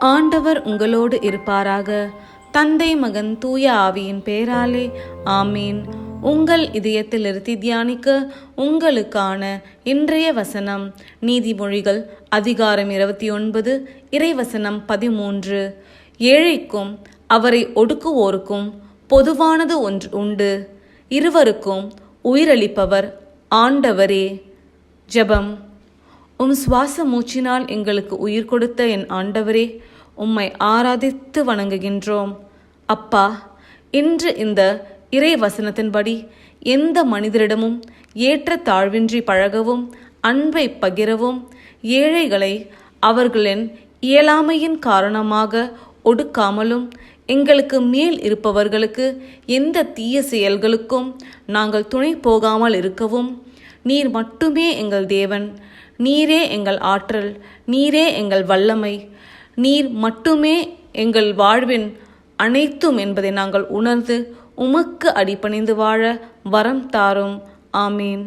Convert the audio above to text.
ஆண்டவர் உங்களோடு இருப்பாராக. தந்தை மகன் தூய ஆவியின் பேராலே ஆமீன். உங்கள் இதயத்தில் இருத்தி தியானிக்க உங்களுக்கான இன்றைய வசனம் நீதிமொழிகள் அதிகாரம் இருபத்தி ஒன்பது இறைவசனம் பதிமூன்று. ஏழைக்கும் அவரை ஒடுக்குவோருக்கும் பொதுவானது ஒன்று உண்டு. இருவருக்கும் உயிரளிப்பவர் ஆண்டவரே. ஜெபம். உம் சுவாச மூச்சினால் எங்களுக்கு உயிர் கொடுத்த என் ஆண்டவரே உம்மை ஆராதித்து வணங்குகின்றோம். அப்பா இன்று இந்த இறை வசனத்தின்படி எந்த மனிதரிடமும் ஏற்ற தாழ்வின்றி பழகவும் அன்பை பகிரவும் ஏழைகளை அவர்களின் இயலாமையின் காரணமாக ஒடுக்காமலும் எங்களுக்கு மேல் இருப்பவர்களுக்கு எந்த தீய செயல்களுக்கும் நாங்கள் துணை போகாமல் இருக்கவும் நீர் மட்டுமே எங்கள் தேவன். நீரே எங்கள் ஆற்றல் நீரே எங்கள் வல்லமை. நீர் மட்டுமே எங்கள் வாழ்வின் அனைத்தும் என்பதை நாங்கள் உணர்ந்து உமக்கு அடிபணிந்து வாழ வரம் தாரும். ஆமீன்.